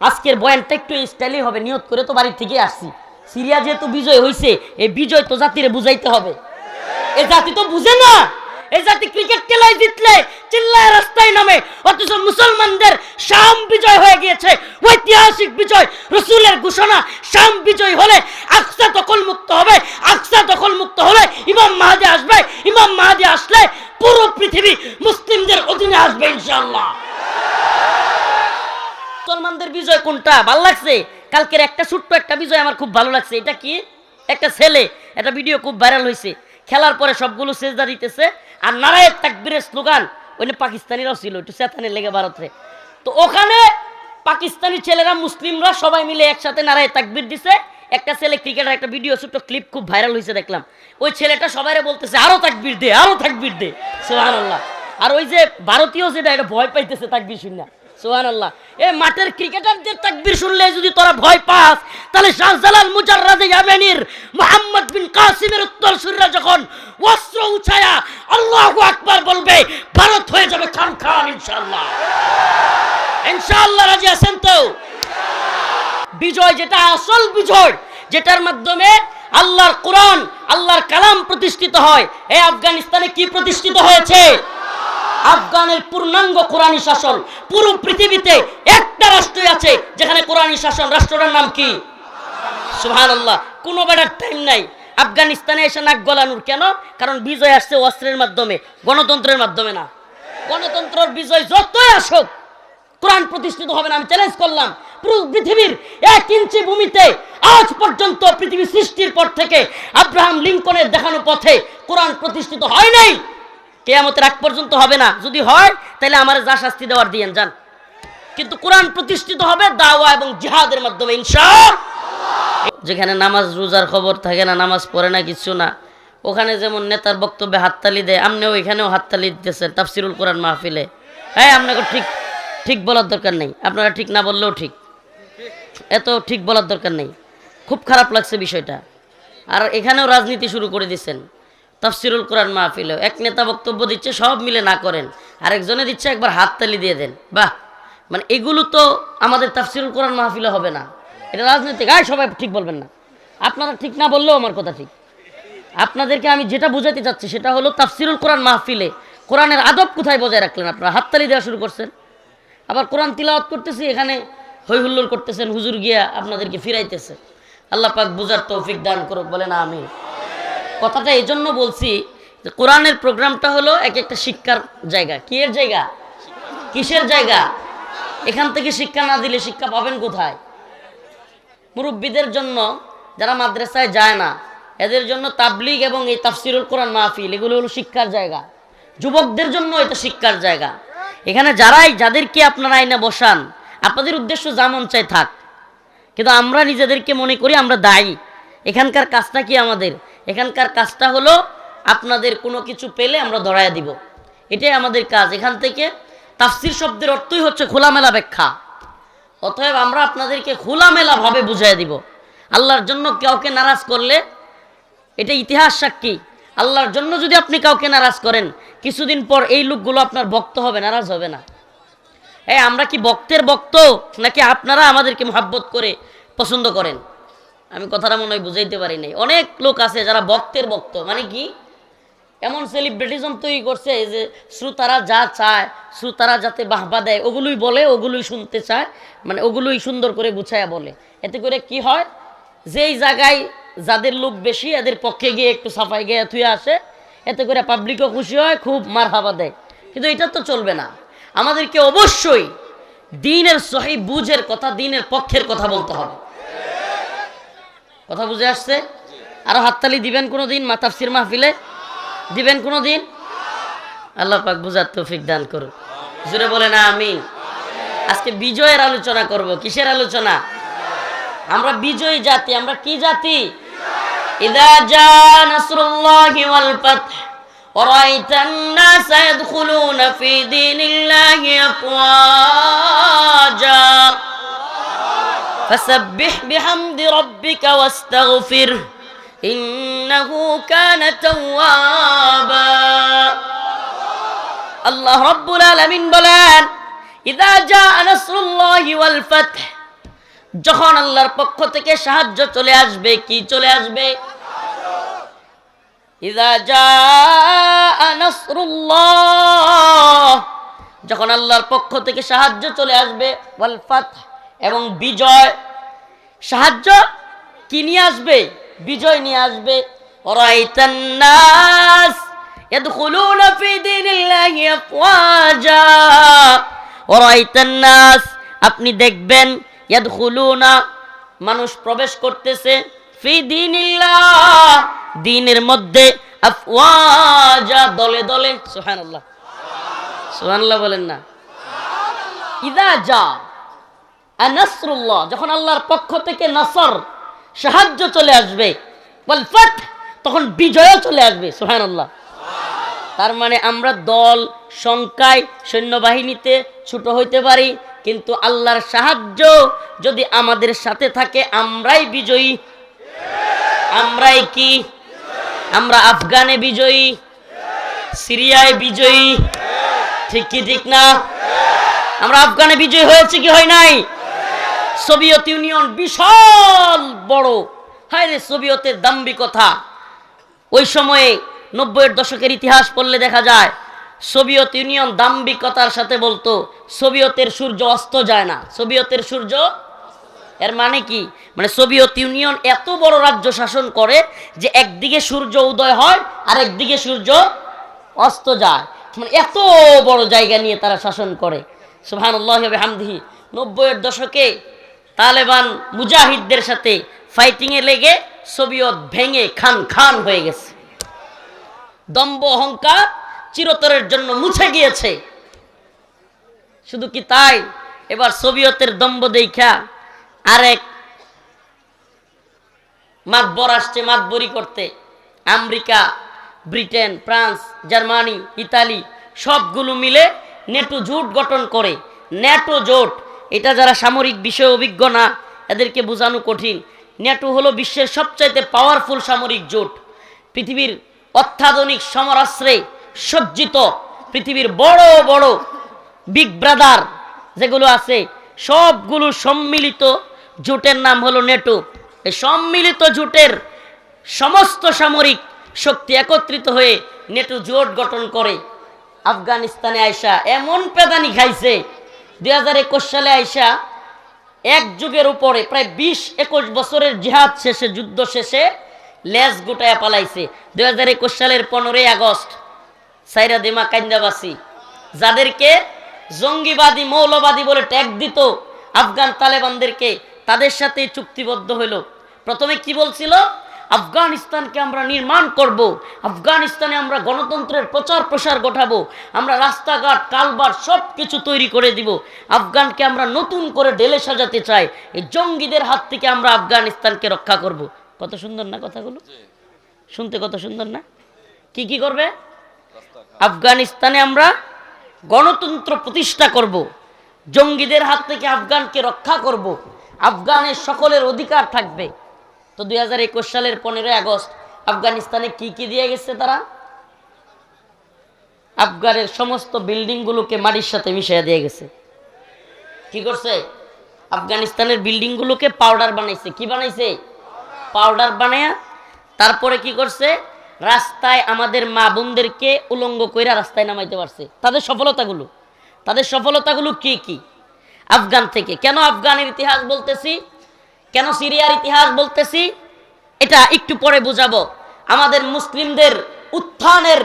আজকের বয়ানটা একটু স্টাইলই হবে, নিয়ত করে তো বাড়ির থেকে আসছি। সিরিয়া যেহেতু বিজয় হয়েছে এই বিজয় তো জাতিরে বুঝাইতে হবে। এ জাতি তো বুঝে না। এই জাতি ক্রিকেট খেলায় জিতলে চিল্লায় রাস্তায় নামে, অথচ মুসলমানদের শাম বিজয় হয়ে গিয়েছে। ঐতিহাসিক বিজয়, রসুলের ঘোষণা, শাম বিজয় হলে আকসা দখল মুক্ত হবে। আকসা দখল মুক্ত হলে ইমাম মাহাদি আসবে। ইমাম মাহাদি আসলে পুরো পৃথিবী মুসলিমদের অধীনে আসবে ইনশাআল্লাহ। মুসলমানদের বিজয় কোনটা? ভালো লাগছে? কালকের একটা ছোট্ট একটা বিজয় আমার খুব ভালো লাগছে। এটা কি? একটা ছেলে। একটা ভিডিও খুব ভাইরাল হয়েছে খেলার পরে সবগুলো সেজদা দিতেছে। আর নারায়ের তাকবীরের স্লোগান ওইখানে পাকিস্তানিরাও ছিল। একটু চেতানের লেগে ভারতে। তো ওখানে পাকিস্তানি ছেলেরা, মুসলিমরা সবাই মিলে একসাথে নারায় তাকবীর দিছে। একটা ছেলে ক্রিকেটের, একটা ভিডিও ছোট্ট ক্লিপ খুব ভাইরাল হয়েছে দেখলাম। ওই ছেলেটা সবাই বলতেছে, আরও তাকবীর দে, আরও তাকবীর দে। সুবহানাল্লাহ। আর ওই যে ভারতীয় যেটা, এটা ভয় পাইতেছে তাকবীর শুনে এ মাঠের ক্রিকেটারদের তাকবীর শুনলে যদি তোরা ভয় পাস, তাহলে শাহজালাল ইয়ামেনির মোহাম্মদ বিন কাসিমের উত্তর সুররা যখন অস্ত্র উঠায়া আকবার বলবে, ভারত হয়ে যাবে খান খান ইনশাআল্লাহ। ইনশাআল্লাহ রাজি আছেন তো? বিজয় যেটা আসল বিজয়, যেটার মাধ্যমে আল্লাহর কোরআন, আল্লাহর কালাম প্রতিষ্ঠিত হয়। এই আফগানিস্তানে কি প্রতিষ্ঠিত হয়েছে? আফগানের পূর্ণাঙ্গ কোরআনী শাসন। পুরো পৃথিবীতে একটা রাষ্ট্রই আছে, যেখানে কোরআনী শাসন। রাষ্ট্রটার নাম কি? সুহান আল্লাহ কোনো বেটার টাইম নাই। আফগানিস্তানে এসে নাক গলানোর। কেন? কারণ বিজয় আসছে অস্ত্রের মাধ্যমে, গণতন্ত্রের মাধ্যমে না। গণতন্ত্রের বিজয় যতই আসুক, কোরআন প্রতিষ্ঠিত হবে না। আমি চ্যালেঞ্জ করলাম, পুরো পৃথিবীর এক ইঞ্চি ভূমিতে আজ পর্যন্ত পৃথিবী সৃষ্টির পর থেকে আব্রাহাম লিঙ্কনের দেখানো পথে কোরআন প্রতিষ্ঠিত হয় নাই। কেয়ামতের আগ পর্যন্ত হবে না। যদি হয়, তাহলে আমার যা শাস্তি দেওয়ার দিয়েন, যান। কিন্তু কোরআন প্রতিষ্ঠিত হবে দাওয়া এবং জিহাদের মাধ্যমে ইনশা যেখানে নামাজ, রোজার খবর থাকে না, নামাজ পড়ে না, কিছু না। ওখানে যেমন নেতার বক্তব্যে হাততালি দেয় আপনিও এখানেও হাততালি দিতেছেন তাফসিরুল কোরআন মাহফিলে। হ্যাঁ আপনাকে ঠিক ঠিক বলার দরকার নেই। আপনারা ঠিক না বললেও ঠিক। এত ঠিক বলার দরকার নেই। খুব খারাপ লাগছে বিষয়টা। আর এখানেও রাজনীতি শুরু করে দিচ্ছেন তাফসিরুল কোরআন মাহফিলে। এক নেতা বক্তব্য দিচ্ছে, সব মিলে না করেন। আরেকজনে দিচ্ছে, একবার হাততালি দিয়ে দেন। বাহ! মানে এগুলো তো আমাদের তাফসিরুল কোরআন মাহফিলে হবে না। এটা রাজনৈতিক। আয়, সবাই ঠিক বলবেন না। আপনারা ঠিক না বললেও আমার কথা ঠিক। আপনাদেরকে আমি যেটা বোঝাতে চাচ্ছি, সেটা হলো তাফসিরুল কোরআন মাহফিলে কোরআনের আদব কোথায় বজায় রাখলেন আপনারা? হাততালি দেওয়া শুরু করছেন। আবার কোরআন তিলাওয়াত করতেছি, এখানে হই হুল্লোড় করতেছেন, হুজুর গিয়া আপনাদেরকে ফিরাইতেছে। আল্লাহ পাক বুঝার তৌফিক দান করুক, বলেন আমি কথাটা এই জন্য বলছি, যে কোরআনের প্রোগ্রামটা হলো এক একটা শিক্ষার জায়গা। কি এর জায়গা? কিসের জায়গা? এখান থেকে শিক্ষা না দিলে শিক্ষা পাবেন কোথায়? মুরব্বীদের জন্য যারা মাদ্রাসায় যায় না, এদের জন্য তাবলিগ এবং এই তাফসিরুল কোরআন মাহফিল, এগুলো হলো শিক্ষার জায়গা। যুবকদের জন্য এটা শিক্ষার জায়গা। এখানে যারাই, যাদেরকে আপনারা আইনে বসান, আপনাদের উদ্দেশ্য যেমন চাই থাক। কিন্তু আমরা নিজেদেরকে মনে করি আমরা দায়ী। এখানকার কাজটা কি আমাদের? এখানকার কাজটা হলো আপনাদের কোনো কিছু পেলে আমরা ধরায় দিব। এটাই আমাদের কাজ। এখান থেকে তাফসির শব্দের অর্থই হচ্ছে খোলামেলা ব্যাখ্যা। অতএব আমরা আপনাদেরকে খোলামেলাভাবে বুঝাই দিব। আল্লাহর জন্য কাউকে নারাজ করলে, এটা ইতিহাস সাক্ষী। আল্লাহর জন্য যদি আপনি কাউকে নারাজ করেন, কিছুদিন পর এই লোকগুলো আপনার ভক্ত হবে, নারাজ হবে না। হ্যাঁ আমরা কি ভক্তের ভক্ত, নাকি আপনারা আমাদেরকে মহাব্বত করে পছন্দ করেন? আমি কথাটা মনে হয় বুঝাইতে পারি নাই। অনেক লোক আছে যারা ভক্তের ভক্ত মানে কি? এমন সেলিব্রিটিজম তৈরি করছে যে শ্রোতারা যা চায়, শ্রোতারা যাতে বাহবা দেয়, ওগুলোই বলে, ওগুলোই শুনতে চায় মানে ওগুলোই সুন্দর করে গুছায়া বলে। এতে করে কি হয়? যেই জায়গায় যাদের লোক বেশি, এদের পক্ষে গিয়ে একটু সাফাই গিয়ে থুয়ে আসে, এতে করে পাবলিকও খুশি হয়, খুব মার হাবা দেয়। কিন্তু এটা তো চলবে না। আমাদেরকে অবশ্যই দিনের সহি বুঝের কথা, দিনের পক্ষের কথা বলতে হবে। কথা বুঝে আসছে আরো হাততালি দিবেন কোনো দিন মাতাফসির মাহফিলে দিবেন কোনো দিন আল্লাহ পাক বুঝার তৌফিক দান করুন জুড়ে বলে না আমি আজকে বিজয়ের আলোচনা করব কিসের আলোচনা আমরা বিজয়ী জাতি আমরা কি জাতি ইদা জা নাসরুল্লাহি ওয়াল ফাতহ ورأيت الناس يدخلون في دين الله أفواجا فسبح بحمد ربك واستغفره إنه كان توابا আল্লাহ রব্বুল আলামিন বলেন ইদা জা নাসরুল্লাহি ওয়াল ফাতহ যখন আল্লাহর পক্ষ থেকে সাহায্য চলে আসবে কি চলে আসবে ইদা জাআ নাসরুল্লাহ যখন আল্লাহর পক্ষ থেকে সাহায্য চলে আসবে ওয়াল ফাতহ এবং বিজয় সাহায্য কি নিয়ে আসবে বিজয় নিয়ে আসবে ওরাইতান নাস يدخلون في دين الله أفواجا ওরাইতান নাস আপনি দেখবেন ইয়াদখুলুনা মানুষ প্রবেশ করতেছে ফি দীনিল্লাহ দিনের মধ্যে আফওয়াজা দলে দলে সুবহানাল্লাহ সুবহানাল্লাহ বলেন না ইদা যা নাসরুল্লাহ, যখন আল্লাহর পক্ষ থেকে নাসর সাহায্য চলে আসবে, বল ফাত, তখন বিজয়ও চলে আসবে, সুবহানাল্লাহ। তার মানে আমরা দল, সংখ্যায়, সৈন্যবাহিনীতে ছোট হইতে পারি, কিন্তু আল্লাহর সাহায্য যদি আমাদের সাথে থাকে, আমরাই বিজয়ী। আমরাই কি? আমরা আফগানে বিজয়ী, সিরিয়ায় বিজয়ী। ঠিক কি, ঠিক না? আমরা আফগানে বিজয়ী হয়েছে কি হয় নাই? সোভিয়েত ইউনিয়ন বিশাল বড়। হায় রে সোভিয়েতের দাম্ভিকতা ওই সময়ে নব্বইয়ের দশকের ইতিহাস পড়লে দেখা যায়, সোভিয়েত ইউনিয়ন দাম্ভিকতার সাথে বলতো, সোভিয়েতের সূর্য অস্ত যায় না। সোভিয়েতের সূর্য, এর মানে কি? মানে সোভিয়েত ইউনিয়ন এত বড় রাজ্য শাসন করে যে একদিকে সূর্য উদয় হয় আর একদিকে সূর্য অস্ত যায়। মানে এত বড় জায়গা নিয়ে তারা শাসন করে। সুহান হামদিহি নব্বইয়ের দশকে তালেবান মুজাহিদদের সাথে ফাইটিংয়ে লেগে সোভিয়ত ভেঙে খান খান হয়ে গেছে। দম্ব অহংকার চিরতরের জন্য মুছে গিয়েছে। শুধু কি তাই? এবার সোভিয়তের দম্ব দেখা আরেক মাতবর আসছে মাতবরি করতে। America, Britain, France, Germany, Italy সবগুলো মিলে নেটো জোট গঠন করে। ন্যাটো জোট এটা যারা সামরিক বিষয়ে অভিজ্ঞ না, এদেরকে বোঝানো কঠিন। ন্যাটো হলো বিশ্বের সবচাইতে পাওয়ারফুল সামরিক জোট। পৃথিবীর অত্যাধুনিক সমরাস্ত্রে সজ্জিত পৃথিবীর বড় বড় বিগ ব্রাদার যেগুলো আছে, সবগুলো সম্মিলিত জোটের নাম হলো নেটো এই সম্মিলিত জোটের সমস্ত সামরিক শক্তি একত্রিত হয়ে নেটো জোট গঠন করে। আফগানিস্তানে আয়সা এমন পেদানি খাইছে দুই হাজার একুশ সালে আয়সা এক যুগের উপরে প্রায় বিশ একুশ বছরের জিহাদ শেষে, যুদ্ধ শেষে লেজ গুটায় পালাইছে। দুই হাজার একুশ সালের পনেরোই আগস্ট সাইরা দিমা কান্দাবাসী যাদেরকে জঙ্গিবাদী, মৌলবাদী বলে ট্যাগ দিত আফগান তালেবানদেরকে, তাদের সাথে চুক্তিবদ্ধ হইল। প্রথমে কি বলছিল? আফগানিস্তানকে আমরা নির্মাণ করব আফগানিস্তানে আমরা গণতন্ত্রের প্রচার প্রসার ঘটাবো আমরা রাস্তাঘাট কালবার সব কিছু তৈরি করে দিব। আফগানকে আমরা নতুন করে ঢেলে সাজাতে চাই এই জঙ্গিদের হাত থেকে আমরা আফগানিস্তানকে রক্ষা করব। কত সুন্দর না কথাগুলো? শুনতে কত সুন্দর না? কি কি করবে? আফগানিস্তানে আমরা গণতন্ত্র প্রতিষ্ঠা করব জঙ্গিদের হাত থেকে আফগানকে রক্ষা করব। আফগানের সকলের অধিকার থাকবে। তো দুই হাজার একুশ সালের পনেরোই আগস্ট আফগানিস্তানে কি কি দিয়ে গেছে তারা? আফগানের সমস্ত বিল্ডিংগুলোকে মাটির সাথে মিশিয়ে দিয়ে গেছে। কি করছে? আফগানিস্তানের বিল্ডিংগুলোকে পাউডার বানাইছে। কি বানাইছে? পাউডার বানায়া তারপরে কি করছে? রাস্তায় আমাদের মা বোনদেরকে উলঙ্গ কইরা রাস্তায় নামাইতে পারছে। তাদের সফলতাগুলো? তাদের সফলতাগুলো কি কি? আফগান থেকে। কেন আফগানের ইতিহাস বলতেছি? কেন সিরিয়ার ইতিহাস বলতেছি? এটা একটু পরে বুঝাবো। আমাদের মুসলিমদের উত্থানের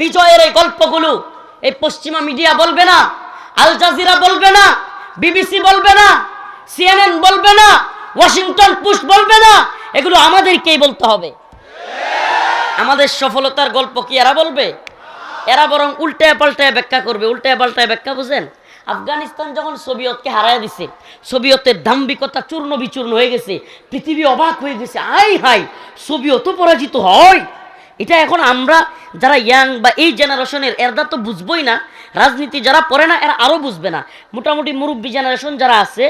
বিজয়ের এই গল্পগুলো এই পশ্চিমা মিডিয়া বলবে না, আল জাজিরা বলবে না, বিবিসি বলবে না, সিএনএন বলবে না, ওয়াশিংটন পোস্ট বলবে না, এগুলো আমাদেরকেই বলতে হবে। আমাদের সফলতার গল্প কি এরা বলবে? এরা বরং উল্টায় পাল্টায় ব্যাখ্যা করবে। উল্টায় পাল্টায় ব্যাখ্যা বুঝেন? আফগানিস্তান যখন সোভিয়তকে হারায় দিছে, সোভিয়তের দাম্ভিকতা চূর্ণ বিচূর্ণ হয়ে গেছে, পৃথিবী অবাক হয়ে গেছে, আই হাই, সোভিয়তও পরাজিত হয়। এটা এখন আমরা যারা ইয়াং বা এই জেনারেশনের, এরা তো বুঝবই না, রাজনীতি যারা পড়ে না, এরা আরও বুঝবে না। মোটামুটি মুরব্বী জেনারেশন যারা আছে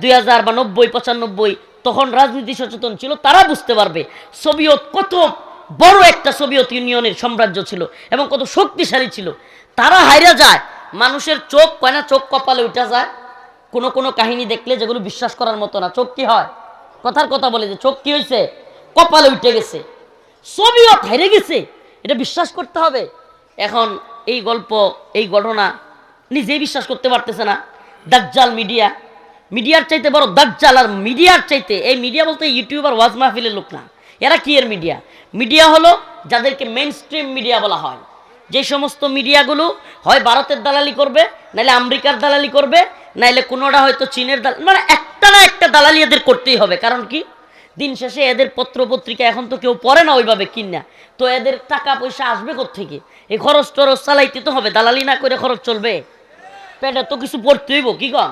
দুই হাজার বা নব্বই, পঁচানব্বই, তখন রাজনীতি সচেতন ছিল, তারা বুঝতে পারবে, সোভিয়ত কত বড় একটা সোভিয়ত ইউনিয়নের সাম্রাজ্য ছিল এবং কত শক্তিশালী ছিল। তারা হাইরা যায় মানুষের চোখ কয় না, চোখ কপালে উঠা যায়। কোনো কোনো কাহিনী দেখলে যেগুলো বিশ্বাস করার মতো না। চোখ কি হয়? কথার কথা বলে যে চোখ কি হয়েছে কপালে উঠে গেছে। ছবিও হেরে গেছে। এটা বিশ্বাস করতে হবে। এখন এই গল্প, এই ঘটনা নিজেই বিশ্বাস করতে পারতেছে না। দাজ্জাল মিডিয়া। মিডিয়ার চাইতে বড় দাজ্জাল আর মিডিয়ার চাইতে, এই মিডিয়া বলতে ইউটিউবার ওয়াজ মাহফিলের লোক না। এরা কি এর মিডিয়া? মিডিয়া হলো যাদেরকে মেন স্ট্রিম মিডিয়া বলা হয়। যে সমস্ত মিডিয়াগুলো হয় ভারতের দালালি করবে নাহলে আমেরিকার দালালি করবে নাহলে কোনোটা হয়তো চীনের দালালি মানে একটা না একটা দালালি এদের করতেই হবে। কারণ কি? দিন শেষে এদের পত্র পত্রিকা এখন তো কেউ পড়ে না ওইভাবে কিনা। তো এদের টাকা পয়সা আসবে থেকে এই খরচ টরচ চালাইতে তো হবে দালালি না করে খরচ চলবে। পেটে তো কিছু পড়তে হইব কি কম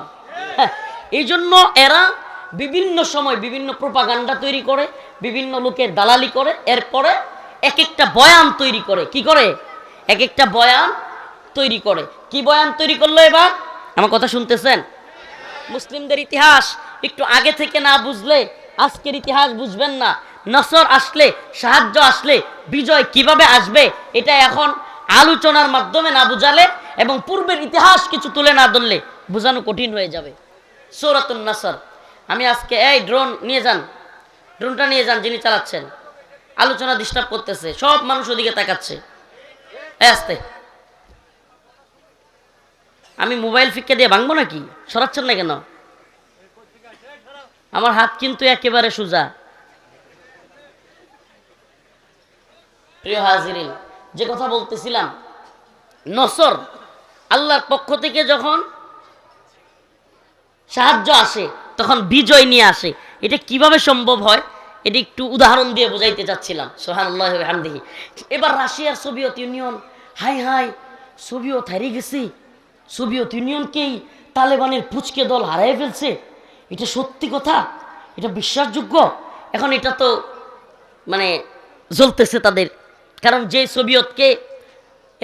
হ্যাঁ, এই জন্য এরা বিভিন্ন সময় বিভিন্ন প্রোপাগান্ডা তৈরি করে বিভিন্ন লোকের দালালি করে এরপরে এক একটা বয়ান তৈরি করে। কি করে? এক একটা বয়ান তৈরি করে। কি বয়ান তৈরি করল এবার? আমার কথা শুনতেছেন? মুসলিমদের ইতিহাস একটু আগে থেকে না বুঝলে আজকের ইতিহাস বুঝবেন না। নসর আসলে, সাহায্য আসলে, বিজয় কীভাবে আসবে এটা এখন আলোচনার মাধ্যমে না বুঝালে এবং পূর্বের ইতিহাস কিছু তুলে না ধরলে বোঝানো কঠিন হয়ে যাবে। সৌরাতুন নাসর। আমি আজকে, এই ড্রোন নিয়ে যান। ড্রোনটা নিয়ে যান যিনি চালাচ্ছেন। আলোচনা ডিস্টার্ব করতেছে। সব মানুষ ওদিকে তাকাচ্ছে। আসতে আমি মোবাইল ফিক্কে দিয়ে ভাঙবো নাকি? সরাচ্ছেন না কেন? আমার হাত কিন্তু একেবারে সোজা। প্রিয় হাজিরিন, যে কথা বলতেছিলাম, নসর আল্লাহর পক্ষ থেকে যখন সাহায্য আসে, তখন বিজয় নিয়ে আসে, এটা কীভাবে সম্ভব হয়? এটা একটু উদাহরণ দিয়ে বোঝাইতে চাচ্ছিলাম সোহান হামদিহি এবার রাশিয়ার সোভিয়েত ইউনিয়ন, হাই হাই, সোভিয়েত হারিয়ে গেছি। সোভিয়েত ইউনিয়নকেই তালেবানের পুচকে দল হারাই ফেলছে? এটা সত্যি কথা? এটা বিশ্বাসযোগ্য? এখন এটা তো মানে জ্বলতেছে তাদের। কারণ যে সোভিয়েতকে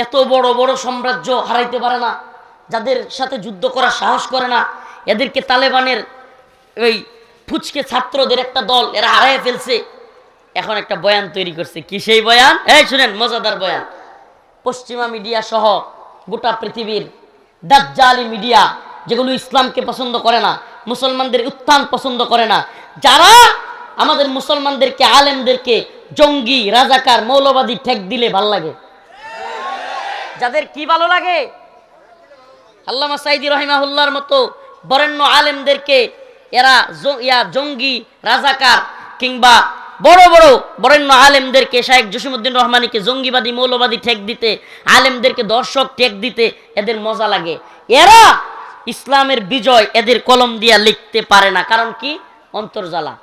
এত বড় বড় সাম্রাজ্য হারাইতে পারে না, যাদের সাথে যুদ্ধ করার সাহস করে না, এদেরকে তালেবানের ওই ফুচকে ছাত্রদের একটা দল, এরা হারাই ফেলছে। এখন একটা বয়ান তৈরি করছে। কি সেই বয়ান? এই শুনেন, মজাদার বয়ান। পশ্চিমা মিডিয়া সহ গোটা পৃথিবীর দাজ্জালি মিডিয়া, যেগুলো ইসলামকে পছন্দ করে না, মুসলমানদের উত্থান পছন্দ করে না, যারা আমাদের মুসলমানদেরকে, আলেমদেরকে জঙ্গি, রাজাকার, মৌলবাদী ঠেক দিলে ভালো লাগে। যাদের কি ভালো লাগে? আল্লামা সাইদি রহিমাহুল্লার মতো বরেণ্য আলেমদেরকে এরা ইয়া জঙ্গি, রাজাকার কিংবা বড় বড় বরেণ্য আলেমদেরকে শাহেক জসিমুদ্দিন রহমানিকে জঙ্গিবাদী, মৌলবাদী ঠেক দিতে, আলেমদেরকে দর্শক ঠেক দিতে এদের মজা লাগে। এরা ইসলামের বিজয় এদের কলম দিয়া লিখতে পারে না। কারণ কি? অন্তর জ্বালা।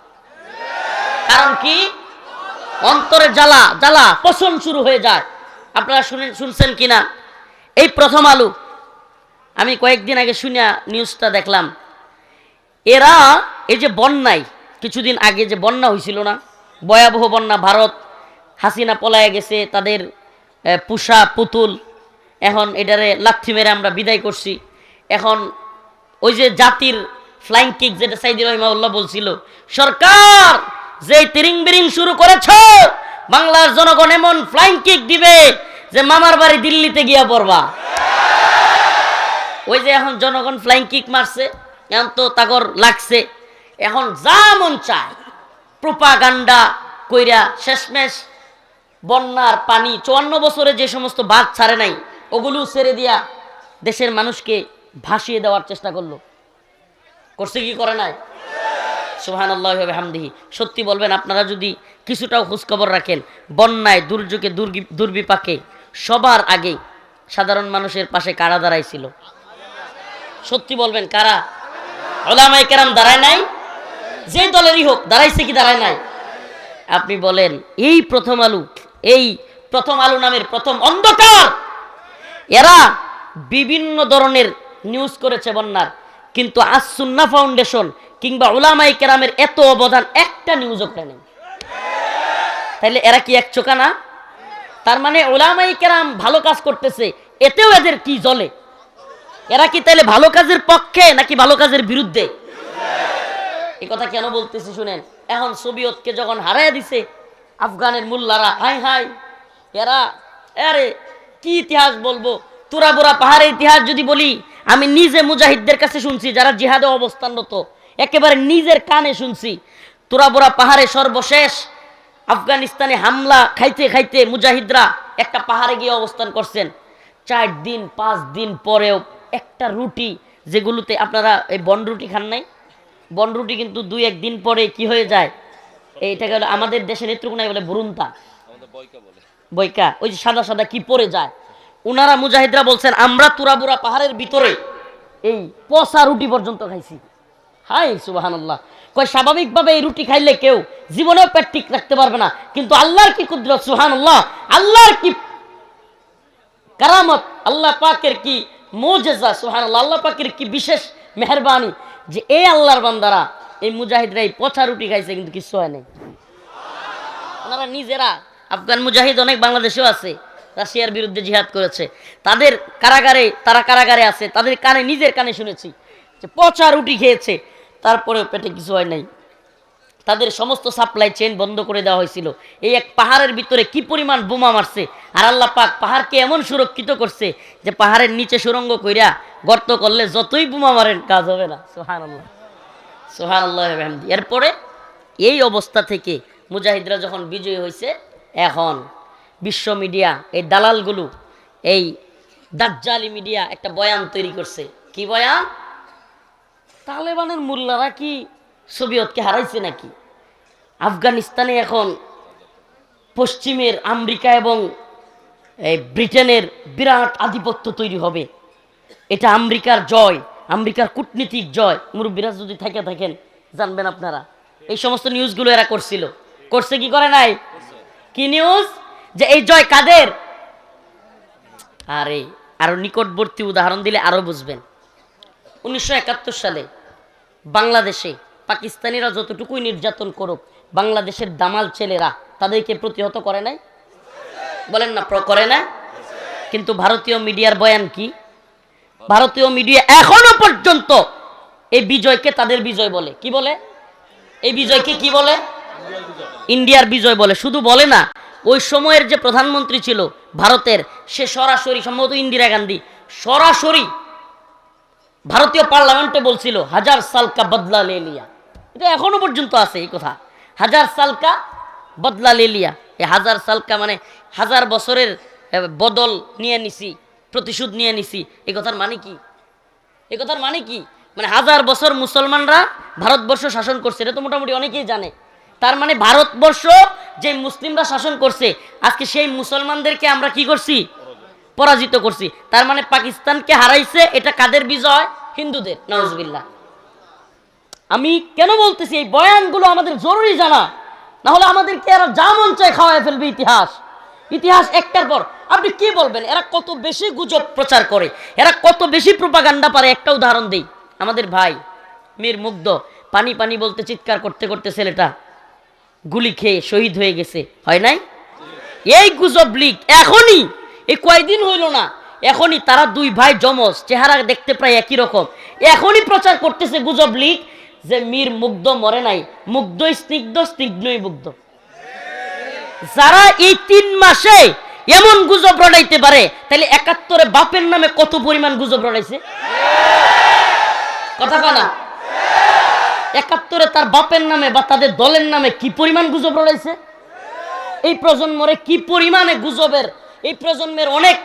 কারণ কি? অন্তরে জ্বালা জ্বালা পছন শুরু হয়ে যায়। আপনারা শুনেন শুনছেন কিনা? এই প্রথম আলু আমি কয়েকদিন আগে শুনিয়া নিউজটা দেখলাম। এরা এই যে বন্যায়, কিছুদিন আগে যে বন্যা হয়েছিল না, ভয়াবহ বন্যা ভারত, হাসিনা পলায় গেছে, তাদের পুষা পুতুল, এখন এটারে লাথি মেরে আমরা বিদায় করছি। এখন ওই যে জাতির ফ্লাইং কিক যেটা সাইদি রহিমাউল্লাহ বলছিল, সরকার যে তিরিং বিরিং শুরু করেছ, বাংলার জনগণ এমন ফ্লাইং কিক দিবে যে মামার বাড়ি দিল্লিতে গিয়া পড়বা। ওই যে এখন জনগণ ফ্লাইং কিক মারছে। এখন তাগর লাগছে। এখন যা মন চায়, প্রোপাগান্ডা কইরা শেষমেশ বন্যার পানি, চুয়ান্ন বছরে যে সমস্ত বাঘ ছাড়ে নাই, ওগুলো ছেড়ে দিয়া দেশের মানুষকে ভাসিয়ে দেওয়ার চেষ্টা করল। করছে কি, করে নাই? সুহান আল্লাহ হামদিহি সত্যি বলবেন, আপনারা যদি কিছুটাও খোঁজখবর রাখেন, বন্যায় দুর্যোগে দুর্বিপাকে সবার আগে সাধারণ মানুষের পাশে কারা দাঁড়াইছিল? সত্যি বলবেন, কারা? ওলামাই কেরাম দাঁড়ায় নাই? যে দলেরই হোক, দাঁড়াইছে কি দাঁড়ায় নাই? আপনি বলেন, এই প্রথম আলু, এই প্রথম আলু নামের প্রথম অন্ধকার, এরা বিভিন্ন ধরনের নিউজ করেছে বন্যার। কিন্তু আসুন্না ফাউন্ডেশন কিংবা ওলামাই কেরামের এত অবদান একটা নিউজও করে নেই। তাইলে এরা কি এক চোখা না? তার মানে ওলামাই কেরাম ভালো কাজ করতেছে, এতেও এদের কি জ্বলে এরা কি তাইলে ভালো কাজের পক্ষে নাকি ভালো কাজের বিরুদ্ধে? এই কথা কেন বলতেছি শুনেন? এখন সোভিয়তকে যখন হারাই দিছে, আফগানের মোল্লারা, হাই হাই, এরা, আরে, কি ইতিহাস বলব? তোরা বোরা পাহাড়ের ইতিহাস যদি বলি, আমি নিজে মুজাহিদদের কাছে শুনছি, যারা জিহাদে অবস্থানরত, একেবারে নিজের কানে শুনছি। তোরাবোরা পাহাড়ে সর্বশেষ আফগানিস্তানে হামলা খাইতে খাইতে মুজাহিদরা একটা পাহাড়ে গিয়ে অবস্থান করছেন। চার দিন, পাঁচ দিন পরেও একটা রুটি যেগুলোতে আপনারা এই বন রুটি খান নাই। বন রুটি কিন্তু দুই একদিন পরে কি হয়ে যায়? এইটাকে হলো আমাদের দেশে নেত্রকোনায় বলে ভুরুন্তা বইকা ওই যে সাদা সাদা কি পড়ে যায়? উনারা মুজাহিদরা বলছেন আমরা তুরাবুরা পাহাড়ের ভিতরে এই পচা রুটি পর্যন্ত খাইছি। হাই সুবাহান্লাহ কয় স্বাভাবিকভাবে এই রুটি খাইলে কেউ জীবনেও পেট ঠিক রাখতে পারবে না। কিন্তু আল্লাহর কি কুদরত সুহানুল্লাহ আল্লাহর কি কারামত? আল্লাহ পাকের কি মোজেজা সুহানুল্লাহ আল্লাহ পাকির কি বিশেষ মেহরবানি? যে এই আল্লাহর বান্দারা, এই মুজাহিদরা এই পচা রুটি খাইছে কিন্তু কিছু হয় নাই। ওনারা নিজেরা, আফগান মুজাহিদ অনেক বাংলাদেশেও আছে, রাশিয়ার বিরুদ্ধে জিহাদ করেছে। তাদের কারাগারে, তারা কারাগারে আছে, তাদের কানে, নিজের কানে শুনেছি যে পচা রুটি খেয়েছে তারপরে পেটে কিছু হয় নাই। তাদের সমস্ত সাপ্লাই চেইন বন্ধ করে দেওয়া হয়েছিল। এই এক পাহাড়ের ভিতরে কি পরিমাণ বোমা মারছে? আর আল্লাহ পাক পাহাড়কে এমন সুরক্ষিত করছে যে পাহাড়ের নিচে সুরঙ্গ কইরা গর্ত করলে যতই বোমা মারেন, কাজ হবে না। সোহান আল্লাহ সোহান আল্লাহ এরপরে এই অবস্থা থেকে মুজাহিদরা যখন বিজয়ী হয়েছে এখন বিশ্ব মিডিয়া, এই দালালগুলো, এই দাজ্জালি মিডিয়া একটা বয়ান তৈরি করছে। কি বয়ান? তালেবানের মোল্লারা কি সোভিয়তকে হারাইছে নাকি? আফগানিস্তানে এখন পশ্চিমের আমেরিকা এবং এই ব্রিটেনের বিরাট আধিপত্য তৈরি হবে। এটা আমেরিকার জয়, আমেরিকার কূটনীতিক জয়। মুরব্বীরা যদি থাকে, থাকেন, জানবেন আপনারা। এই সমস্ত নিউজগুলো এরা করছিল। করছে কি, করে নাই? কি নিউজ? যে এই জয় কাদের? আরে, আরও নিকটবর্তী উদাহরণ দিলে আরও বুঝবেন। উনিশশো একাত্তর সালে বাংলাদেশে পাকিস্তানিরা যতটুকুই নির্যাতন করুক, বাংলাদেশের দামাল ছেলেরা তাদেরকে প্রতিহত করে নাই? বলেন না করে না? কিন্তু ভারতীয় মিডিয়ার বয়ান কি? ভারতীয় মিডিয়া এখনও পর্যন্ত এই বিজয়কে তাদের বিজয় বলে। কি বলে? এই বিজয়কে কি বলে? ইন্ডিয়ার বিজয় বলে। শুধু বলে না, ওই সময়ের যে প্রধানমন্ত্রী ছিল ভারতের, সে সরাসরি, সম্ভবত ইন্দিরা গান্ধী, সরাসরি ভারতীয় পার্লামেন্টে বলছিল, হাজার সালকা বদলা লে লিয়া। এটা এখনও পর্যন্ত আছে এই কথা। হাজার সালকা বদলা লে লিয়া। এই হাজার সালকা মানে হাজার বছরের বদল নিয়ে নিছি, প্রতিশোধ নিয়ে নিছি। এই কথার মানে কি? এই কথার মানে কি? মানে হাজার বছর মুসলমানরা ভারতবর্ষ শাসন করছে, এটা তো মোটামুটি অনেকেই জানে। তার মানে ভারতবর্ষ যে মুসলিমরা শাসন করছে, আজকে সেই মুসলমানদেরকে আমরা কি করছি? পরাজিত করছি। তার মানে পাকিস্তানকে হারাইছে, এটা কাদের বিজয়? হিন্দুদের, নওয়াজবিল্লাহ। আমি কেন বলতেছি এই বয়ানগুলো আমাদের জরুরি জানা? না হলে আমাদেরকে এরা যা মন চায় খাওয়ায় ফেলবে ইতিহাস। ইতিহাস একটার পর। আপনি কি বলবেন? এরা কত বেশি গুজব প্রচার করে। এরা কত বেশি প্রোপাগান্ডা পারে? একটা উদাহরণ দিই। আমাদের ভাই, মীর মুগ্ধ, পানি পানি বলতে চিৎকার করতে করতে ছেলেটা গুলি খেয়ে শহীদ হয়ে গেছে। হয় নাই? এই গুজব লিগ এখনই, এই কয়দিন হইল না, এখনই তারা দুই ভাই জমজ, চেহারা দেখতে প্রায় একই রকম। এখনই প্রচার করতেছে গুজব লিগ যে মীর মুগ্ধ মরে নাই মুগ্ধই স্নিগ্ধ, স্নিগ্ধই মুগ্ধ। যারা এই তিন মাসে এমন গুজব রড়াইতে পারে, তাহলে একাত্তরে বাপের নামে কত পরিমাণ গুজব রড়াইছে কথা কানা একাত্তরে তার বাপের নামে বা তাদের দলের নামে কি পরিমাণ গুজব রড়াইছে এই প্রজন্মরে কি পরিমাণে গুজবের, এই প্রজন্মের অনেক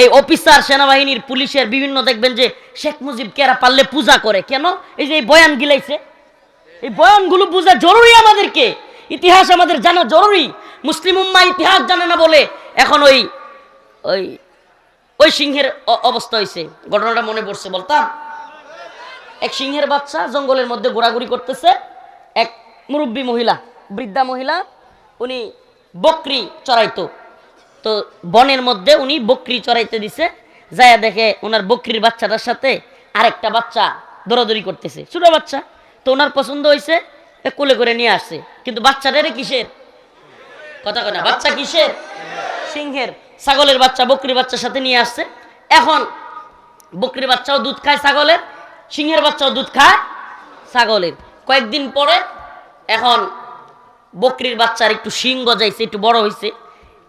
এই অফিসার, সেনাবাহিনীর, পুলিশের, বিভিন্ন দেখবেন যে শেখ মুজিব কেরা পারলে পূজা করে। কেন? এই যে এই বয়ান গিলাইছে। এই বয়ানগুলো বোঝা জরুরি আমাদেরকে। ইতিহাস আমাদের জানা জরুরি। মুসলিম উম্মা ইতিহাস জানে না বলে এখন ওই ওই ওই সিংহের অবস্থা হয়েছে ঘটনাটা মনে পড়ছে, বলতাম। এক সিংহের বাচ্চা জঙ্গলের মধ্যে ঘোরাঘুরি করতেছে। এক মুরব্বী মহিলা, বৃদ্ধা মহিলা, উনি বকরি চড়াইতো। তো বনের মধ্যে উনি বকরি চড়াইতে দিছে যায় দেখে ওনার বকরির বাচ্চাটার সাথে আরেকটা বাচ্চা দৌড়াদৌড়ি করতেছে। ছোট বাচ্চা, তো ওনার পছন্দ হয়েছে কোলে করে নিয়ে আসছে। কিন্তু বাচ্চাটারে কিসের? কথা কথা বাচ্চা কিসের? সিংহের। ছাগলের বাচ্চা, বকরির বাচ্চার সাথে নিয়ে আসছে। এখন বকরির বাচ্চাও দুধ খায় ছাগলের, সিংহের বাচ্চাও দুধ খায় ছাগলের। কয়েকদিন পরে এখন বকরির বাচ্চার একটু শিং গজাইছে, একটু বড় হয়েছে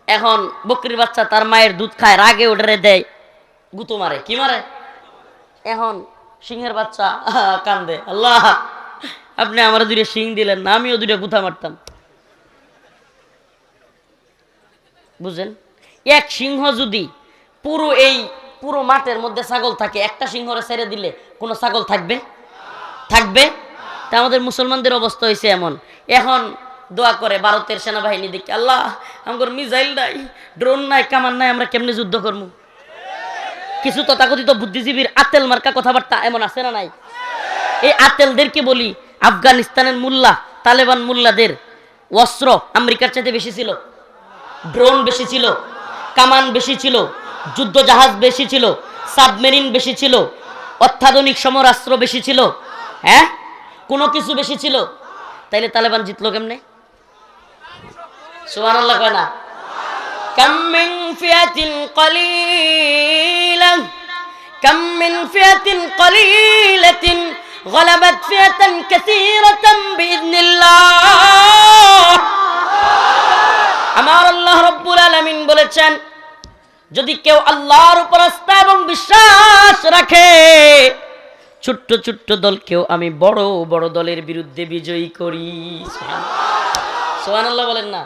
এখন বকরির বাচ্চা তার মায়ের দুধ খায়, রাগে ওটারে দেয়। গুতো মারে, কি মারে? এখন সিংহের বাচ্চা কান্দে। আল্লাহ, আপনি আমার দুইটা সিং দিলেন না, আমিও দুইটা গুথা মারতাম। বুঝেন? এক সিংহ যদি পুরো এই পুরো মাঠের মধ্যে ছাগল থাকে, একটা সিংহরে ছেড়ে দিলে কোনো ছাগল থাকবে? থাকবে? তা আমাদের মুসলমানদের অবস্থা হয়েছে এমন। এখন দোয়া করে ভারতের সেনাবাহিনী দেখি, আল্লাহ আমার মিসাইল নাই, ড্রোন নাই, কামান নাই, আমরা কেমনে যুদ্ধ করব? কিছু তথাকথিত বুদ্ধিজীবীর আতেল মার্কা কথাবার্তা এমন আছে না নাই? এই আতেলদেরকে বলি, আফগানিস্তানের মুল্লা, তালেবান মুল্লাদের অস্ত্র আমেরিকার চাইতে বেশি ছিল, ড্রোন বেশি ছিল, কামান বেশি ছিল যুদ্ধ জাহাজ বেশি ছিল, সাবমেরিন বেশি ছিল, অত্যাধুনিক সমরাস্ত্র বেশি ছিল হ্যাঁ? কোনো কিছু বেশি ছিল। তাইলে তালেবান জিতলো কেমনে? সুমান আল্লাহ কয় না كم من فئة قليلة كم من فئة قليلة غلبت فئة كثيرة بإذن الله আমার আল্লাহ রব্বুল আলামিন বলেছেন যদি কেউ আল্লাহর উপর আস্থা এবং বিশ্বাস রাখে ছোট্ট ছোট্ট দলকেও আমি বড় বড় দলের বিরুদ্ধে বিজয়ী করি সোহান আল্লাহ বলেন না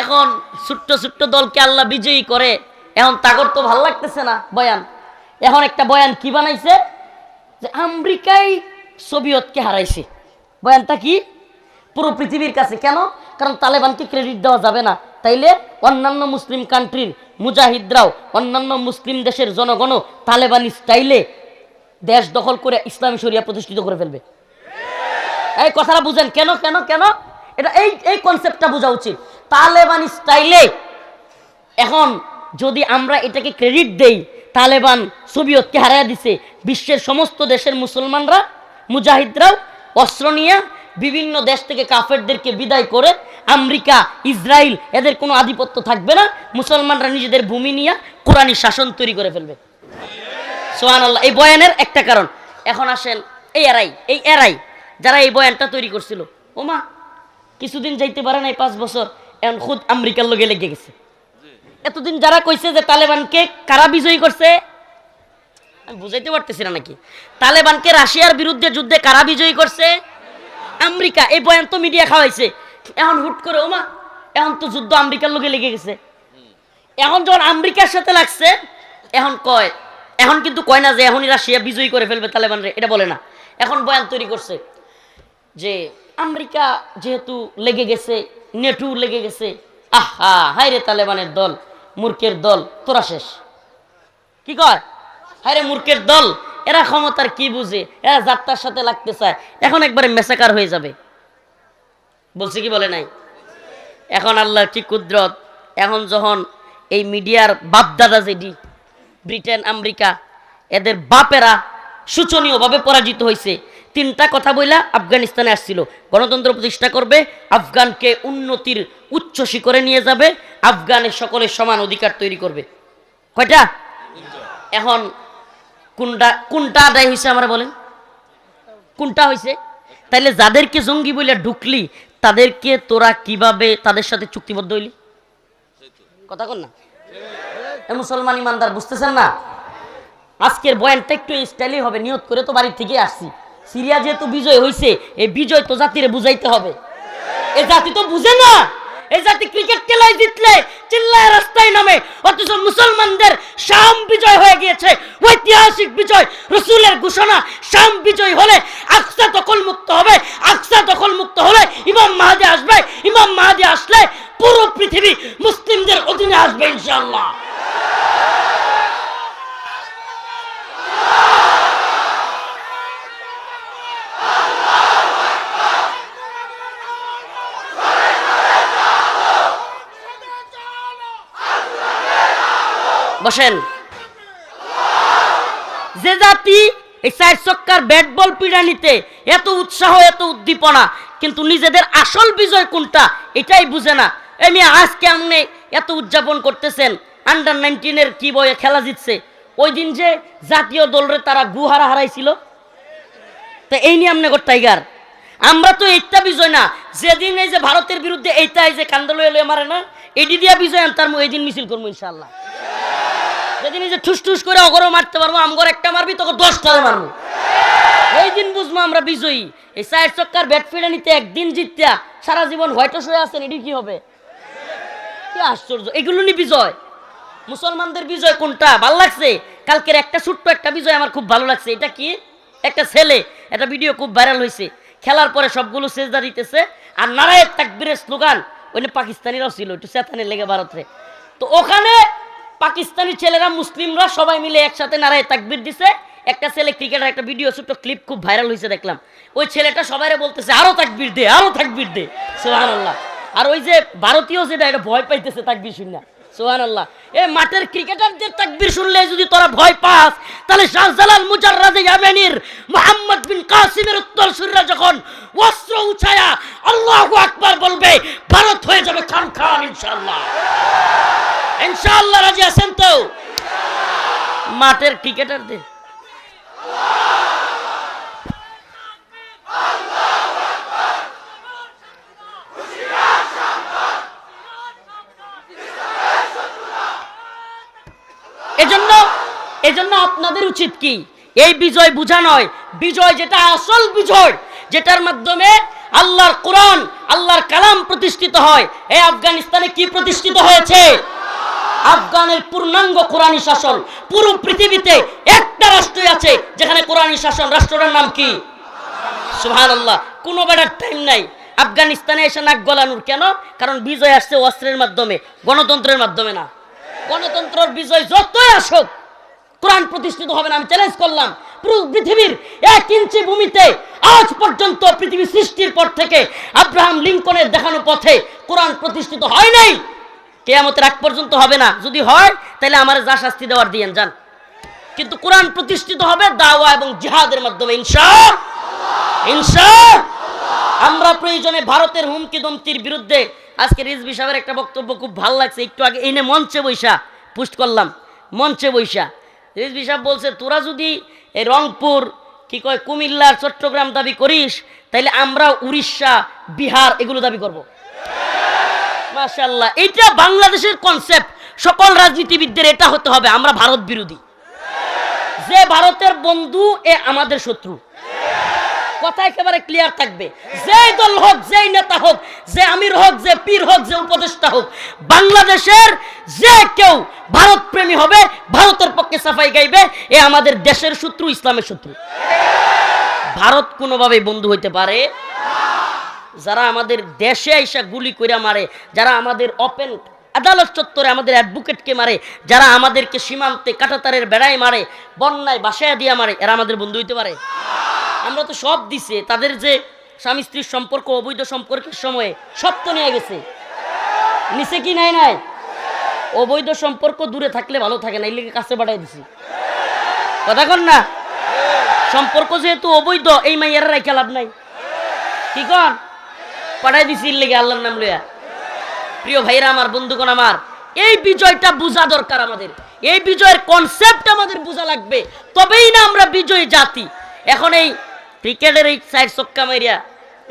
এখন ছোট্ট ছোট্ট দলকে আল্লাহ বিজয়ী করে, এখন তাগর তো ভালো লাগতেছে না, বয়ান। এখন একটা বয়ান কি বানাইছে? যে আমেরিকাই সোভিয়তকে হারাইছে। বয়ানটা কি? পুরো পৃথিবীর কাছে। কেন? কারণ তালেবানকে ক্রেডিট দেওয়া যাবে না। তাইলে অন্যান্য মুসলিম কান্ট্রির মুজাহিদরাও, অন্যান্য মুসলিম দেশের জনগণও তালেবানি স্টাইলে দেশ দখল করে ইসলামী শরিয়া প্রতিষ্ঠিত করে ফেলবে। এই কথাটা বুঝেন। কেন কেন কেন? এটা এই এই কনসেপ্টটা বোঝা উচিত। তালেবান স্টাইলে এখন যদি আমরা এটাকে ক্রেডিট দেই, তালেবান সোভিয়তকে হারাইয়া দিছে। বিশ্বের সমস্ত দেশের মুসলমানরা, মুজাহিদরাও অস্ত্র নিয়ে বিভিন্ন দেশ থেকে কাফেরদেরকে বিদায় করে আমেরিকা ইসরায়েল এদের কোনো আধিপত্য থাকবে না। মুসলমানরা নিজেদের ভূমি নিয়ে কোরআনী শাসন তৈরি করে ফেলবে। সোহান আল্লাহ এই বয়ানের একটা কারণ। এখন আসেন এই এরাই এই এরাই যারা এই বয়ানটা তৈরি করছিল। ওমা, কিছুদিন যাইতে পারে নাই পাঁচ বছর। এখন খুদ আমেরিকার লগে লেগে গেছে। এতদিন যারা কইছে যে তালেবানকে কারা বিজয়ী করছে, আমি বুঝাইতে পারতেছি না নাকি? তালেবানকে রাশিয়ার বিরুদ্ধে যুদ্ধে কারা বিজয়ী করছে? আমেরিকা, এই বয়ান তো মিডিয়া খাওয়াইছে। এখন হুট করে, ওমা, এখন তো যুদ্ধ আমেরিকার লগে লেগে গেছে। এখন যখন আমেরিকার সাথে লাগছে, এখন কয়, এখন কিন্তু কয় না যে এখনই রাশিয়া বিজয়ী করে ফেলবে তালেবানরে, এটা বলে না। এখন বয়ান তৈরি করছে যে আমেরিকা যেহেতু লেগে গেছে নেটু লেগে গেছে। আহা হাই রে তালেবানের দল, মূর্খের দল, তোরা শেষ। কি কয়? হায় রে মূর্খের দল, এরা ক্ষমতার কি বুঝে? এরা যাত্রার সাথে লাগতে চায়। এখন একবারে মেসাকার হয়ে যাবে। বলছে কি বলে নাই? এখন আল্লাহর কি কুদরত? এখন যখন এই মিডিয়ার বাপদাদা যেটি ব্রিটেন, আমেরিকা, এদের বাপেরা শোচনীয়ভাবে পরাজিত হয়েছে তিনটা কথা বইলা আফগানিস্তানে আসছিল। গণতন্ত্র প্রতিষ্ঠা করবে, আফগানকে উন্নতির উচ্চ শিখরে নিয়ে যাবে আফগানের সকলের সমান অধিকার তৈরি করবে। কয়টা? এখন কোনটা কোনটা আদায় হয়েছে আমরা বলেন? কোনটা হয়েছে তাইলে যাদেরকে জঙ্গি বলে ঢুকলি, তাদেরকে তোরা কীভাবে তাদের সাথে চুক্তিবদ্ধ হইলি? কথা কন না। মুসলমান ইমানদার, বুঝতেছেন না? আজকের বয়ানটা একটু স্টাইলই হবে, নিয়ত করে তো বাড়ির থেকে আসছি। সিরিয়া যেহেতু বিজয় হয়েছে এই বিজয় তো জাতিরে বুঝাইতে হবে। এ জাতি তো বুঝে না। এই জাতি ক্রিকেট খেলায় জিতলে চিল্লায় রাস্তায় নামে। অথচ মুসলমানদের শাম বিজয় হয়ে গিয়েছে। ঐতিহাসিক বিজয়, রসুলের ঘোষণা, শাম বিজয় হলে আকসা দখল মুক্ত হবে। আকসা দখল মুক্ত হলে ইমাম মাহাদি আসবে। ইমাম মাহাদি আসলে পুরো পৃথিবী মুসলিমদের অধীনে আসবে, ইনশাআল্লাহ। বসেন। যে জাতি এই চার চক্কার ব্যাট বল পিড়ানিতে এত উৎসাহ, এত উদ্দীপনা, কিন্তু নিজেদের আসল বিজয় কোনটা, এটাই বুঝে না। এমনি আজকে আপনি এত উদযাপন করতেছেন? আন্ডার নাইনটিনের কি বয়ে খেলা জিতছে? ওই দিন যে জাতীয় দলরে তারা গুহারা হারাইছিল। তো এই নিয়ে আমনে টাইগার আমরা তো এইটা বিজয় না, যেদিন এই যে ভারতের বিরুদ্ধে এইটা এই যে কান্দলো এলো মারে না, এডি দিয়া বিজয় আনতার এই দিন মিছিল করব ইনশাল্লাহ যেদিন এই যে ঠুস ঠুস করে অগরও মারতে পারব, আমগর একটা মারবি, তোকে দশটারে মারবো। ওই দিন বুঝব আমরা বিজয়ী। এই চার চক্কার ব্যাট ফিরে নিতে একদিন জিততা সারা জীবন হোয়াইট হয়ে আছেন এটি কি হবে? কি আশ্চর্য, এগুলো নি বিজয়? মুসলমানদের বিজয় কোনটা? ভালো লাগছে? কালকের একটা ছোট্ট একটা বিজয় আমার খুব ভালো লাগছে। এটা কি? একটা ছেলে, একটা ভিডিও খুব ভাইরাল হয়েছে খেলার পরে সবগুলো সেজদা দিতেছে, আর নারায়ের তাকবীরের স্লোগান ওইখানে পাকিস্তানিরাও ছিল, একটু চেতানের লেগে ভারতে তো ওখানে পাকিস্তানি ছেলেরা, মুসলিমরা সবাই মিলে একসাথে নারায় তাকবির দিছে। একটা ছেলে ক্রিকেটের একটা ভিডিও ছোট্ট ক্লিপ খুব ভাইরাল হয়েছে দেখলাম। ওই ছেলেটা সবাইরে বলতেছে, আরও তাকবির দে, আরও তাকবির দে। সোহান আর ওই যে ভারতীয় যেটা, এটা ভয় পাইতেছে তাকবির শুনে সোহান আল্লাহ এ মাঠের ক্রিকেটারদের তাকবির শুনলে যদি তোরা ভয় পাস, তাহলে শাহজালাল মুজাররাদে ইয়ামেনির মোহাম্মদ বিন কাসিমের উত্তর সুররা যখন অস্ত্র উঠায়া আল্লাহু আকবার বলবে, ভারত হয়ে যাবে খান খান, ইনশাআল্লাহ। ইনশাআল্লাহ রাজি আছেন তো? মাঠের ক্রিকেটারদের। এজন্য এজন্য আপনাদের উচিত কি? এই বিজয় বুঝা নয়। বিজয় যেটা আসল বিজয়, যেটার মাধ্যমে আল্লাহর কোরআন, আল্লাহর কালাম প্রতিষ্ঠিত হয়। এই আফগানিস্তানে কি প্রতিষ্ঠিত হয়েছে? আফগানের পূর্ণাঙ্গ কোরআনী শাসন। পুরো পৃথিবীতে একটা রাষ্ট্রই আছে, যেখানে কোরআনী শাসন। রাষ্ট্রটার নাম কি? সুহান আল্লাহ কোনো বেড়ার টাইম নাই। আফগানিস্তানে এসে নাক গলানোর কেন? কারণ বিজয় আসছে অস্ত্রের মাধ্যমে, গণতন্ত্রের মাধ্যমে না। গণতন্ত্রের বিজয় যতই আসুক, কোরআন প্রতিষ্ঠিত হবে না, আমি চ্যালেঞ্জ করলাম। পৃথিবীর এক ইঞ্চি ভূমিতে আজ পর্যন্ত পৃথিবী সৃষ্টির পর থেকে আব্রাহাম লিঙ্কনের দেখানো পথে কোরআন প্রতিষ্ঠিত হয় নাই। কেয়ামতের আগ পর্যন্ত হবে না। যদি হয়, তাহলে আমার যা শাস্তি দেওয়ার দিয়েন, যান। কিন্তু কোরআন প্রতিষ্ঠিত হবে দাওয়া এবং জিহাদের মাধ্যমে, ইনশা ইনশা আমরা প্রয়োজনে ভারতের হুমকি দমতির বিরুদ্ধে আজকে রিজবি সাহেবের একটা বক্তব্য খুব ভালো লাগছে। একটু আগে এনে মঞ্চে বৈশা পোস্ট করলাম, মঞ্চে বৈশা রিজবি সাহেব বলছে, তোরা যদি এই রংপুর, কি কয়, কুমিল্লার, চট্টগ্রাম দাবি করিস, তাইলে আমরা উড়িষ্যা, বিহার এগুলো দাবি করব। মাশাল্লাহ এটা বাংলাদেশের কনসেপ্ট সকল রাজনীতিবিদদের এটা হতে হবে, আমরা ভারত বিরোধী। যে ভারতের বন্ধু, এ আমাদের শত্রু। কথা একেবারে ক্লিয়ার থাকবে। যেই দল হোক, যেই নেতা হোক, যে আমির হোক, যে পীর হোক, যে উপদেষ্টা হোক, বাংলাদেশের যে কেউ ভারত প্রেমী হবে, ভারতের পক্ষে সাফাই গাইবে, এ আমাদের দেশের শত্রু, ইসলামের শত্রু। ভারত কোনোভাবেই বন্ধু হইতে পারে যারা আমাদের দেশে আইসা গুলি কইরা মারে, যারা আমাদের ওপেন আদালত চত্বরে আমাদের অ্যাডভোকেটকে মারে, যারা আমাদেরকে সীমান্তে কাটাতারের বেড়ায় মারে, বন্যায় বাসায় দিয়া মারে, এরা আমাদের বন্ধু হইতে পারে আমরা তো সব দিছে, তাদের যে স্বামী স্ত্রীর সম্পর্ক, অবৈধ সম্পর্কের সময়ে সব তো নিয়ে গেছে। নিচে কি নাই নাই? অবৈধ সম্পর্ক দূরে থাকলে ভালো থাকে না, এই লেগে কাছে বাড়াই দিছি। কথা কন না? সম্পর্ক যেহেতু অবৈধ, এই মাইয়ারা রাইখা লাভ নাই। কি কন? পাঠাই দিছি লেগে আল্লাহর নাম লইয়া। প্রিয় ভাইরা আমার, বন্ধুগণ আমার, এই বিজয়টা বোঝা দরকার আমাদের। এই বিজয়ের কনসেপ্ট আমাদের বোঝা লাগবে। তবেই না আমরা বিজয়ী জাতি। এখন এই ক্রিকেটের এই সাইড চক্কা মারিয়া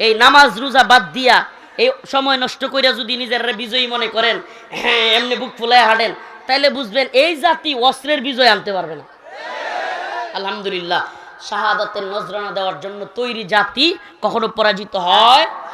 এই নামাজ রোজা বাদ দিয়া, এই সময় নষ্ট করিয়া যদি নিজেরা বিজয়ী মনে করেন হ্যাঁ এমনি বুক ফুলাই হাঁটেন, তাইলে বুঝবেন এই জাতি অস্ত্রের বিজয় আনতে পারবে না। আলহামদুলিল্লাহ, শাহাদাতের নজরানা দেওয়ার জন্য তৈরি জাতি কখনো পরাজিত হয়